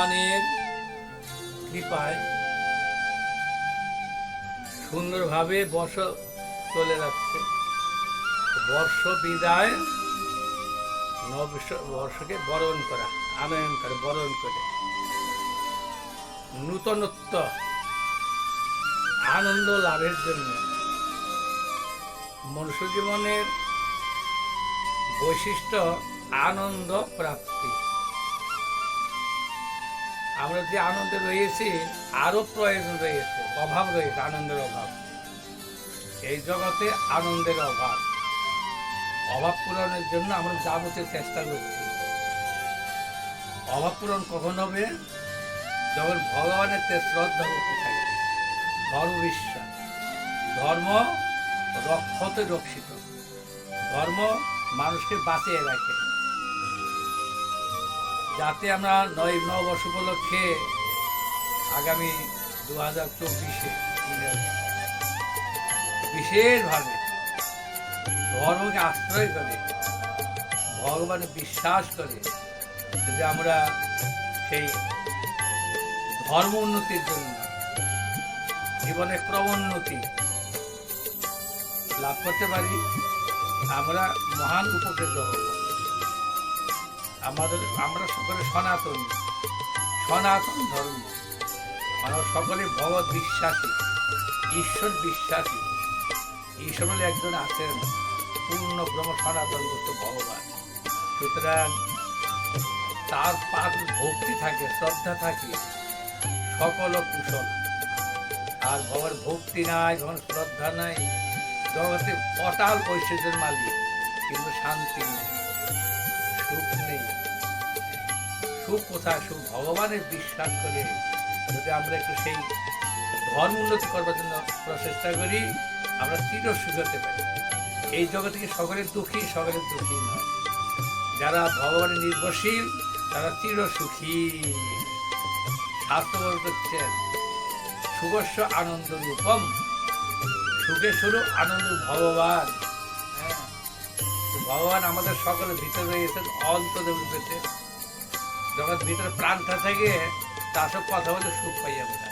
ভগবানের কৃপায় সুন্দরভাবে বর্ষ চলে যাচ্ছে। বর্ষ বিদায়, নববর্ষ, বর্ষকে বরণ করা, আনয়ন করে, বরণ করে। নূতনত্ব, আনন্দ লাভের জন্য। মনুষ্য জীবনের বৈশিষ্ট্য, আনন্দ, প্রাপ্তি। আমরা যে আনন্দে রয়েছি আরও প্রয়োজন রয়েছে, অভাব রয়েছে, আনন্দের অভাব। এই জগতে আনন্দের অভাব। অভাব পূরণের জন্য আমরা যাবতীয় চেষ্টা করছি। অভাব পূরণ কখন হবে? যখন ভগবানের তে শ্রদ্ধা ভক্তি থাকে। ধর্ম বিশ্বাস। ধর্ম রক্ষতে রক্ষিত। ধর্ম মানুষকে বাঁচিয়ে রাখে। যাতে আমরা নয় নববর্ষ উপলক্ষে আগামী দু হাজার চব্বিশে বিশেষভাবে ধর্মকে আশ্রয় করে, ভগবানে বিশ্বাস করে যদি আমরা সেই ধর্ম উন্নতির জন্য জীবনের ক্রমোন্নতি লাভ করতে পারি, আমরা মহান উপকৃত হব। আমাদের, আমরা সকলে সনাতন। সনাতন ধর্ম। আমরা সকলে ভগৎ বিশ্বাসী, ঈশ্বর বিশ্বাসী। ঈশ্বর বলে একজন আছেন, পূর্ণ ব্রহ্ম সনাতন বস্তু ভগবান। সুতরাং তার পার ভক্তি থাকে, শ্রদ্ধা থাকে, সকল কুশল। আর ভগবান ভক্তি নাই, ভগবান শ্রদ্ধা নাই। জগতে অটাল ঐশ্বর্যের মালিক, কিন্তু শান্তি নেই। সুখ নেই। সুখ কোথায়? সুখ ভগবানের বিশ্বাস করে। যদি আমরা একটু সেই ধর্ম উন্নতি করবার জন্য প্রচেষ্টা করি, আমরা চির সুখ পারি। এই জগতে কি সকলের দুঃখী সকলের দুঃখী নয়। যারা ভগবানের নির্ভরশীল, তারা চির সুখী শাস্ত্র করছেন সুবস্ব আনন্দ রূপম সুখে শুরু আনন্দ ভগবান। ভগবান আমাদের সকলের ভিতরে রয়েছেন অন্তদেব রূপেতে যখন ভিতরে প্রাণটা থেকে তার সব কথা বলে সুখ পাই আমরা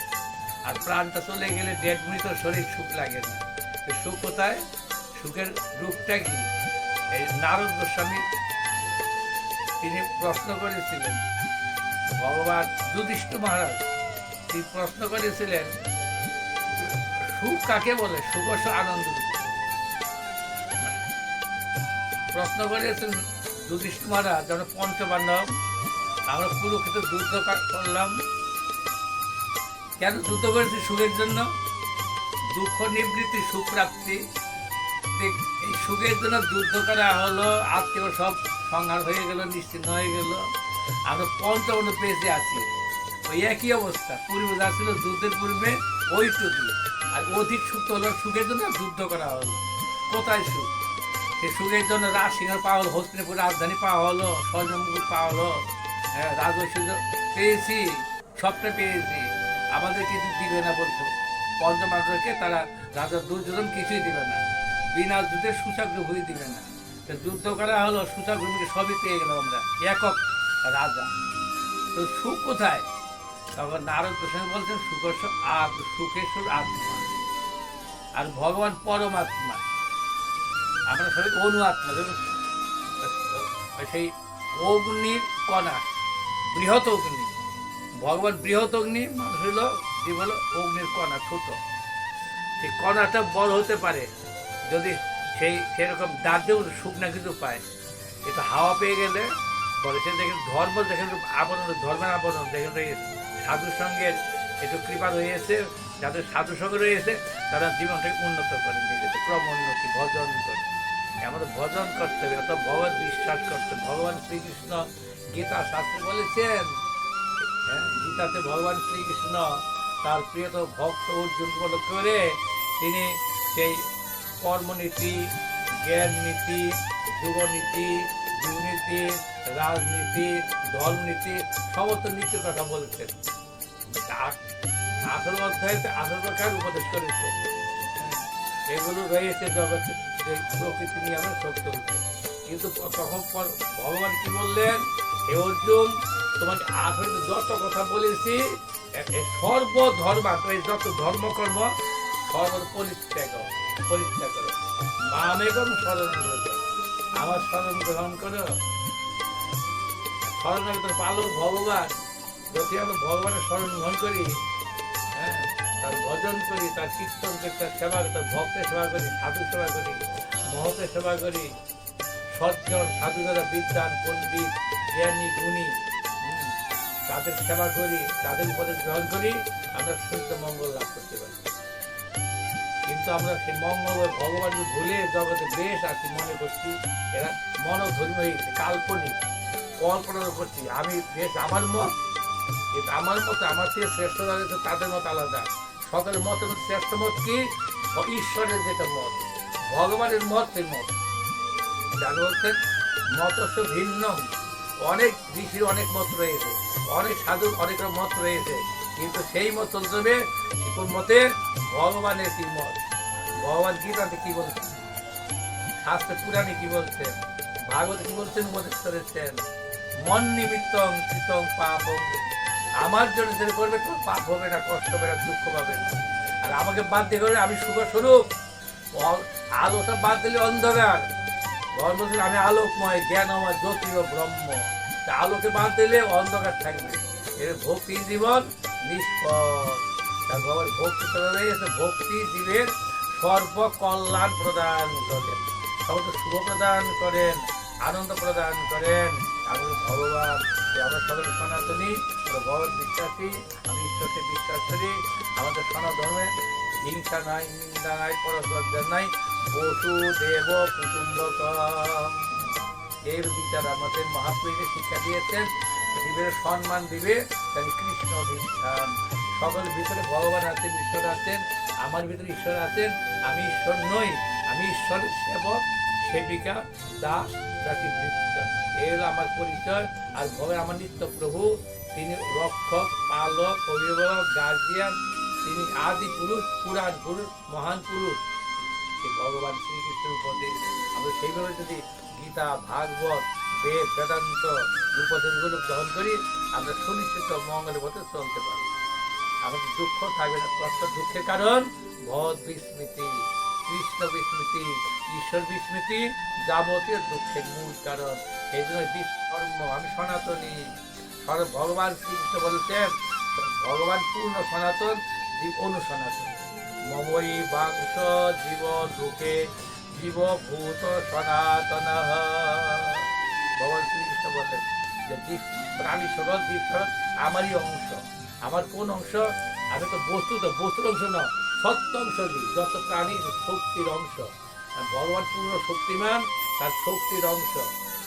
আর প্রাণটা চলে গেলে দেড় মিনিট শরীর সুখ লাগে না। সুখ কোথায়? সুখের রূপটা কি? এই নারদ গোস্বামী, তিনি প্রশ্ন করেছিলেন, ভগবান যুধিষ্ঠ মহারাজ, তিনি প্রশ্ন করেছিলেন, সুখ কাকে বলে? সুখস আনন্দ প্রশ্ন করেছেন যুধিষ্ঠ মহারাজ যেন পঞ্চবান্ধব। আমরা কুরুক্ষেত্রে যুদ্ধ করলাম। কেন যুদ্ধ করেছি সুখের জন্য? দুঃখ নিবৃত্তি সুখ প্রাপ্তি এই সুখের জন্য যুদ্ধ করা হলো আত্মীয় সব সংহার হয়ে গেল নিশ্চিন্ন হয়ে গেল। আমরা পঞ্চবন্ধ পেয়েছে, আছি। ওই একই অবস্থা। পূর্বে যা ছিল যুদ্ধের পূর্বে ওইটুকু আর অধিক সুখ হলো সুখের জন্য যুদ্ধ করা হলো। কোথায় সুখ? সে সুখের জন্য রাজসিংহ পাওয়া হলো হস্তিনাপুর রাজধানী পাওয়া হলো স্বর্ণমুকুট পাওয়া হলো হ্যাঁ রাজৈশ্বর্য পেয়েছি সবটা পেয়েছি। আমাদের কিছু দিবে না বলতো পঞ্চমাত্রকে তারা রাজা দুর্যোধন কিছুই দিবে না। বিনা যুদ্ধে সুচাগ্র হয়ে দিবে না। যুদ্ধ করা হলো সুচাগ্রমীকে সবই পেয়ে গেলাম আমরা। একক রাজা। তো সুখ কোথায়? তখন নারদ গোস্বামী বলছেন সুখস্ব আর সুখেশ্বর আত্মা। আর ভগবান পরমাত্মা। আমরা সবাই অনু আত্মা সেই অগ্নির কণা, বৃহৎ অগ্নি, ভগবান বৃহৎ অগ্নি, মানুষ হলো জীব হলো অগ্নির কণা ছোট সেই কণাটা বড় হতে পারে, যদি সেই সেরকম দাঁতেও শুকনা কিছু পায়। এটা হাওয়া পেয়ে গেলে, বলে সে দেখেন ধর্ম দেখেন আবরণ, ধর্মের আবরণ দেখেন এই সাধুর সঙ্গে একটু কৃপা রয়েছে, যাদের সাধু সঙ্গে রয়েছে, তারা জীবনটাকে উন্নত করে, নিজেদের ক্রম উন্নতি, ভজন করে। আমাদের ভজন করতে হবে অর্থাৎ ভগবান বিশ্বাস করতে। ভগবান শ্রীকৃষ্ণ গীতা শাস্ত্রে বলেছেন হ্যাঁ, গীতাতে ভগবান শ্রীকৃষ্ণ তার প্রিয়ত ভক্ত অর্জুন করে তিনি সেই কর্মনীতি জ্ঞান নীতি যুবনীতি দুর্নীতি রাজনীতি ধর্মনীতি সমস্ত নীতির কথা বলছেন। আ- আঠেরো অধ্যায়তে আঠেরো প্রকার উপদেশ করেছে। এগুলো রয়েছে জগতে। যে প্রকৃতি নিয়ে আমরা চলছে কিন্তু তখন পর ভগবান কি বললেন? হে অর্জুন, তোমাকে আসলে যত কথা বলেছি, এ যত ধর্মকর্ম সর্ব পরিত্যাগ পরিত্যাগ করো। মামেগম স্মরণ করো। আমার স্মরণ গ্রহণ করো। স্মরণাগত পালক ভগবান। যদি আমরা ভগবানের স্মরণ গ্রহণ করি হ্যাঁ তার ভজন করি, তার কীর্তন করি, তার সেবা তার ভক্তের সেবা করি সাধু সেবা করি মহতের সেবা করি। সজ্জন সাধু যারা বিদ্যান পণ্ডিত, জ্ঞানী, গুণী তাদের সেবা করি, তাদের উপদেশ গ্রহণ করি, আমরা শুদ্ধ মঙ্গল লাভ করতে পারি। কিন্তু আমরা সেই মঙ্গল ভগবানকে ভুলে জগতে বেশ আছি মনে করছি, এরা মনোধর্মী হয়ে গেছে, কাল্পনিক। কল্পনা করছি, আমি বেশ আমার মত, কিন্তু আমার মত আমার থেকে শ্রেষ্ঠ তাদের মত আলাদা। সকলের মধ্যে শ্রেষ্ঠ মত কি? ঈশ্বরের যেটা মত। ভগবানের মত। সেই মত যারা বলছেন মতস্য ভিন্ন। অনেক ঋষির অনেক মত রয়েছে। অনেক সাধুর অনেক মত রয়েছে। কিন্তু সেই মত চলতে হবে কোন মতে ভগবানের কি মত? ভগবান গীতাতে কি বলছেন? শাস্ত্র পুরাণে কি বলছেন? ভাগবত কি বলছেন? উপদেশ করেছেন মন নিমিত্তং কৃতং পাপ আমার জন্য যেটা করবে তোর পাপ হবে না, কষ্ট হবে না, দুঃখ পাবে না। আর আমাকে বাদ দিয়ে আমি শুভ স্বরূপ অ- আলোটা বাদ দিলে অন্ধকার। ভগবান আমি আলোকময় জ্ঞান আমার জ্যোতি ও ব্রহ্ম। তা আলোকে বাদ দিলে অন্ধকার থাকবে। এর ভক্তি জীবন নিষ্ফল। ভগবান ভক্তি গেছে। ভক্তি জীবের সর্ব কল্যাণ প্রদান করেন। সমস্ত শুভ প্রদান করেন, আনন্দ প্রদান করেন। আমাদের ভগবান আমরা সকলে সনাতনী আমরা ভগবত বিশ্বাসী, আমি ঈশ্বরকে বিশ্বাস করি। আমাদের সনাতনে হিংসা নাই নিন্দা নাই পরস্পর নাই বসু দেব কুটুম্বকম এর বিচার আমাদের মহাপ্রভুকে শিক্ষা দিয়েছেন, জীবের সম্মান দিবে, তাই কৃষ্ণ অধিষ্ঠান সকল ভিতরে ভগবান আছেন, ঈশ্বর আছেন, আমার ভিতরে ঈশ্বর আছেন, আমি ঈশ্বর নই, আমি ঈশ্বরের সেবক, সেবিকা, দাস দাসী বৃত্ত এই হলো আমার পরিচয়। আর ভগবান আমার নিত্য প্রভু, তিনি রক্ষক, পালক, অভিভাবক গার্জিয়ান তিনি আদি পুরুষ, পুরাণ পুরুষ, মহান পুরুষ। সেই ভগবান শ্রীকৃষ্ণের উপদেশ। আমরা সেইভাবে যদি গীতা, ভাগবত, বেদ, বেদান্ত উপদেশগুলো গ্রহণ করি, আমরা সুনিশ্চিত মঙ্গলের পথে চলতে পারি আমাদের দুঃখ থাকবে না, কষ্ট দুঃখের কারণ ভদ বিস্মৃতি, কৃষ্ণ বিস্মৃতি, ঈশ্বর বিস্মৃতি যাবতীয় দুঃখের মূল কারণ। এই জন্য বিশ আমি সনাতনী। ভগবান শ্রীকৃষ্ণ বলছেন, ভগবান পূর্ণ সনাতন জীব অনুসনাতন মময়ী বাংশ জীব লোকে জীবভূত সনাতন। ভগবান শ্রীকৃষ্ণ বললেন যে জীব প্রাণী সকল জীব আমারই অংশ। আমার কোন অংশ? আমি তো বস্তু তো, বস্তুর অংশ না সত্য অংশ যত প্রাণী শক্তির অংশ। আর ভগবান পূর্ণ শক্তিমান, তার শক্তির অংশ,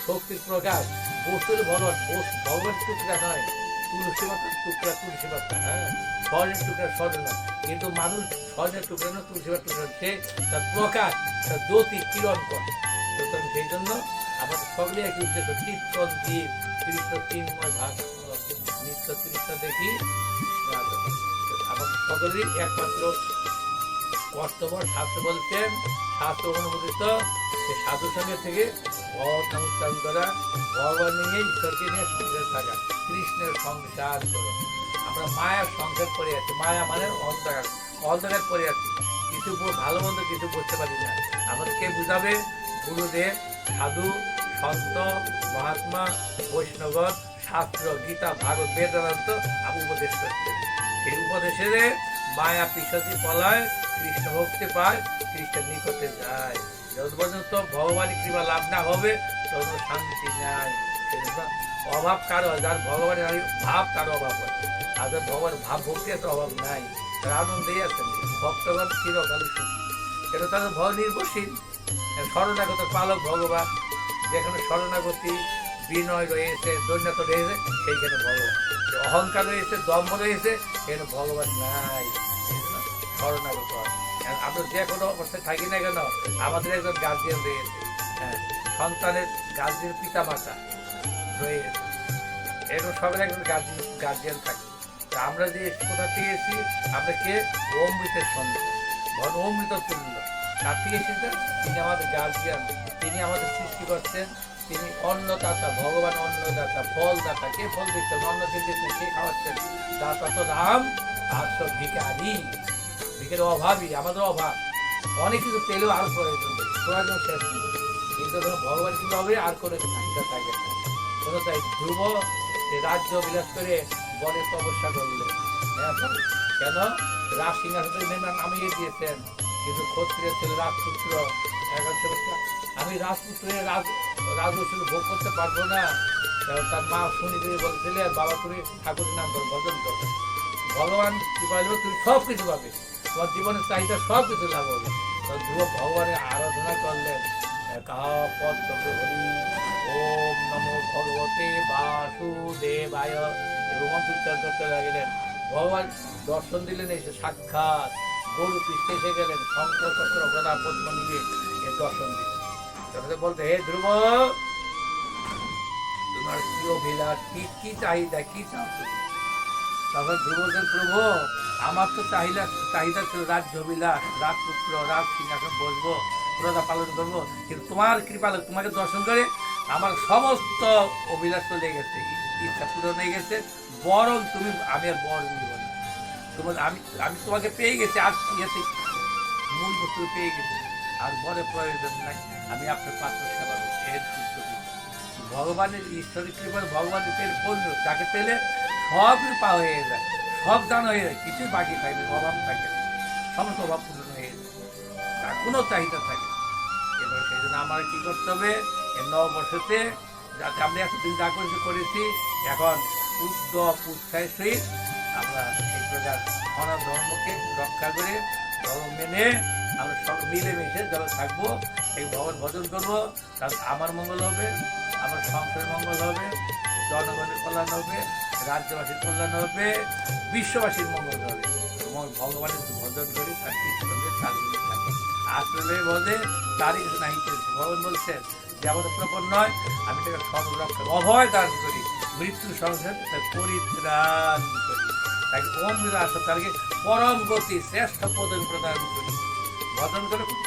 শক্তির প্রকাশ, বস্তুর ভগবান ভগবান টুকরা নয় হ্যাঁ? কিন্তু মানুষ স্বর্ণের টুকরা না তুলসী টুকরা সে তার প্রকাশ, তার জ্যোতি কিরণ করে। সুতরাং সেই জন্য আমাদের সকলে একই উদ্দেশ্য, কীর্তন দ্বীপ কৃষ্ণ তিনময় ভাগ, নিত্য কৃষ্ণ দেখি আমাদের সকলেরই একমাত্র কর্তব্য, শাস্ত্র বলছেন, শাস্ত্র অনুমোদিত সাধু সঙ্গে থেকে ভগবান করা ভগবান নিয়ে ঈশ্বরকে নিয়ে সংসার থাকা কৃষ্ণের সংসার করো। আমরা মায়ার সংসার করে আছি। মায়া মানে অন্ধকার। অন্ধকার করে আছি। কিছু ভালো মন্দ কিছু বুঝতে পারি না। আমাদেরকে বুঝাবে? গুরুদেব, সাধু, সন্ত, মহাত্মা বৈষ্ণব শাস্ত্র, গীতা, ভাগবত, বেদান্ত আমি উপদেশ করছেন সেই উপদেশের মায়া পিসতি পলায়, কৃষ্ণ ভক্তি পায়, কৃষ্ণের নিকটে যায়। যত পর্যন্ত ভগবানের কৃপা লাভ না হবে তত শান্তি নাই। অভাব কারও যার ভগবানের ভাব কারও অভাব হয়। আর যার ভগবানের ভাব ভক্তি এত অভাব নাই। তারা আনন্দেই আছেন ভক্তগণ চিরকালই সুখী। এটা তাদের ভগ নির্ভরশীল? শরণাগত পালক ভগবান? যেখানে শরণাগতি, বিনয় রয়েছে, দৈন্যত রয়েছে, সেইখানে ভগবান। অহংকার রয়েছে, দম্ভ রয়েছে এখানে ভগবান নাই। শরণাগত হয়। আমরা যে কোনো অবস্থায় থাকি না কেন, আমাদের একজন গার্জিয়ান রয়েছে হ্যাঁ সন্তানের গার্জিয়ান পিতা মাতা রয়েছে এরকম সবার একজন গার্জিয়ান গার্জিয়ান থাকে। আমরা যে কোথা থেকে এসেছি, আমরা কে? অমৃতের সন্তান। অমৃত তুল্য। তার থেকে এসেছেন? তিনি আমাদের গার্জিয়ান তিনি আমাদের সৃষ্টি করছেন। তিনি অন্নদাতা, ভগবান অন্নদাতা, ফলদাতা। কে ফল দিচ্ছেন? অন্ন দিচ্ছেন, কে খাওয়াচ্ছেন? দাতা তো রাম, আর সব ভিকারি ভিকের অভাবই আমাদের অভাব। অনেক কিছু পেলেও আর প্রয়োজন প্রয়োজন শেষ নেই কিন্তু ধরো ভগবান কি হবে আর কোনো চাহিদা থাকে না। কোনো তাই ধ্রুব রাজ্য বিলাস করে বনে তপস্যা করলেন হ্যাঁ, কেন? রাজ সিংহাসনে নেমে নামিয়ে দিয়েছেন। কিন্তু ক্ষত্রিয় ছিল রাজপুত্র আমি রাজপুত্রের রাজ রাজস্ব ভোগ করতে পারব না। তার মা শুনি দিয়ে বলছিলেন বাবা তুমি ঠাকুরের নাম ধরে ভজন করবে ভগবান কি পাইলেও তুমি সব কিছু পাবে। তোমার জীবনের চাহিদা সব কিছু লাভ হবে। ধ্রুব ভগবানের আরাধনা করলেন। কাহ পদ হরি ওম নমো ভগবতে বাসুদেবায় এবং মন্ত্রোচ্চার করতে লাগলেন। ভগবান দর্শন দিলেন, এসে সাক্ষাৎ গরু পৃষ্ঠে এসে গেলেন। শঙ্খ চক্র গদা পদ্ম নিয়ে এ দর্শন দিলেন। তারপরে বলতে, হে ধ্রুব, তোমার কি অভিলাষ? কি কি চাহিদা? কি চাও তখন ধ্রুবদের প্রভু, আমার তো চাহিদা চাহিদা ছিল রাজ্য বিলাস রাজপুত্র রাজ সিংহাসন বসবো, প্রজা পালন করব, কিন্তু তোমার কৃপালে তোমাকে দর্শন করে আমার সমস্ত অভিলাষ চলে গেছে, ইচ্ছা পূরণ হয়ে গেছে, বরং তুমি আমি আর বর নিব না। তোমার, আমি আমি তোমাকে পেয়ে গেছি, আর ইয়েতে মূল বস্তু পেয়ে গেছি, আর বড় প্রয়োজন নাই, আমি আপনার পাত্র সেবা ভগবানের ঈশ্বরের কৃপায় ভগবানের পেলে পড়ল তাকে পেলে সব কৃপা হয়ে যায় সব জানা হয়ে যায়, কিছুই বাকি থাকবে অভাব থাকে। সমস্ত অভাব পূরণ হয়ে যায় তার কোনো চাহিদা থাকে। এবার সেই জন্য আমার কী করতে হবে এই নববর্ষতে যাতে আমরা এতদিন যা করেছি করেছি, এখন শুদ্ধ উৎসাহের সহিত আমরা এই প্রকার ধর্ম ধর্মকে রক্ষা করে, ধর্ম মেনে আমরা সব মিলেমিশে যখন থাকব, এই ভগবান ভজন করব তাহলে আমার মঙ্গল হবে, আমার সংসারের মঙ্গল হবে জনগণের কল্যাণ হবে, রাজ্যবাসীর কল্যাণ হবে, বিশ্ববাসীর মঙ্গল হবে। এবং ভগবানের ভজন করি তার গুণে আসলে বলে কিছু নাই ভগবান বলছেন, যে প্রপন নয়, আমি তাকে সর্বরক্ষা অভয় দান করি। মৃত্যু সংসার তার পরিত্রাণ করি। তাকে ওম বিরাস তাকে পরম গতি, শ্রেষ্ঠ পদন প্রদান করি। ভজন করে খুব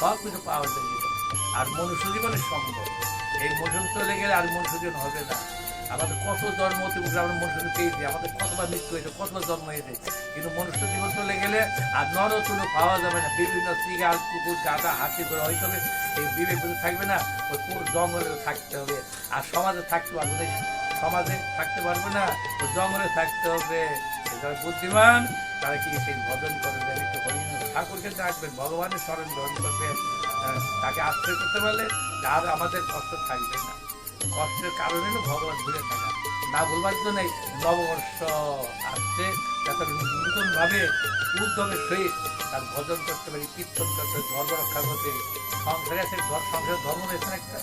সব কিছু পাওয়া যায়। আর মনুষ্য জীবনের সম্ভব। এই মনুষ্য চলে গেলে আর মনুষ্য জীবন হবে না। আমাদের কত জন্ম অতিক্রম আমরা মনুষ্য পেয়েছি আমাদের কতবার মৃত্যু হয়েছে, কতবার জন্ম হয়েছে। কিন্তু মনুষ্য জীবন চলে গেলে আর নরতুল পাওয়া যাবে না। বিভিন্ন শ্রীগাল কুকুর গাদা হাতি করে হয়তো হবে এই বিবেক থাকবে না, ওই পুরো জঙ্গলে থাকতে হবে। আর সমাজে থাকতে পারবে না, সমাজে থাকতে পারবে না, ওই জঙ্গলে থাকতে হবে। যারা বুদ্ধিমান, তারা কি সেই ভজন করবেন একটু হরি ঠাকুরকে ডাকবেন, ভগবানের স্মরণ গ্রহণ করবেন তাকে আশ্রয় করতে পারলে আর আমাদের কষ্ট থাকবে না। কষ্টের কারণে ভগবান ঘুরে থাকা। না বলবার জন্য নববর্ষ আসছে, যাতে নূতনভাবে উদ্যমের সহিত তার ভজন করতে পারি, কীর্তন করতে ধর্ম রক্ষা করতে সংসারে আছে সংসারের ধর্ম রয়েছে একটা।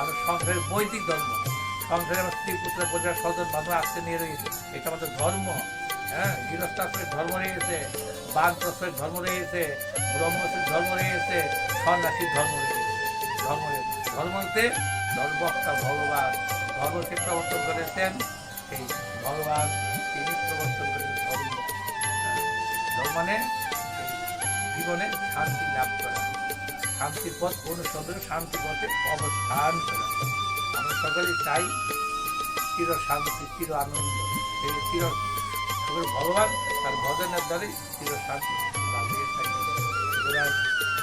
আমরা সংসারের বৈদিক ধর্ম। সংসারে আমার স্ত্রী, পুত্র পরিবার স্বজন বান্ধব আসতে নিয়ে রয়েছে। এটা আমাদের ধর্ম। হ্যাঁ গৃহস্থাশ্রয়ের ধর্ম রয়েছে বানপ্রশ্রয়ের ধর্ম রয়েছে ব্রহ্মশ্রের ধর্ম রয়েছে, সন্ন্যাসীর ধর্ম রয়েছে। ধর্ম রয়েছে। ধর্মতে ধর্মবক্তা ভগবান। ধর্মকে প্রবর্তন করেছেন? সেই ভগবান। তিনি প্রবর্তন করেছেন ধর্ম। ধর্ম মানে জীবনে শান্তি লাভ করা। শান্তির পথ অনুসন্ধান, শান্তি পথে অবস্থান করা। আমরা সকলে চাই চির শান্তি চির আনন্দ। চির সুখের ভগবান তার ভজনের দ্বারাই চির শান্তি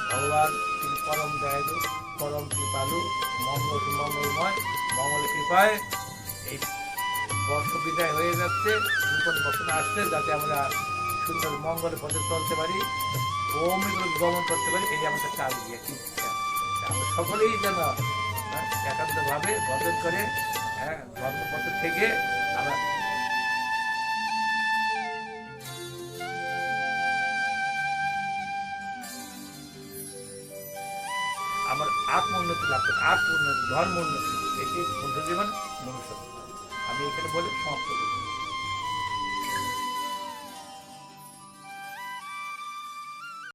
ভগবান তিনি পরম দয়ালু পরম কৃপালু মঙ্গল মঙ্গলময় মঙ্গল কৃপায় এই বর্ষ বিদায় হয়ে যাচ্ছে নূতন বছর আসছে যাতে আমরা সুন্দর মঙ্গলের পথে চলতে পারি ওম গমন করতে পারি এই আমাদের কাজ দিয়ে আমরা সকলেই যেন হ্যাঁ, একান্তভাবে ভজন করে হ্যাঁ ধর্মপথ থেকে আমরা আত্ম উন্নতি লাভ আত্ম উন্নতি ধর্ম উন্নতি এটি মনুষ্য জীবন মনুষ্য আমি এখানে বলে সমাপ্ত করছি।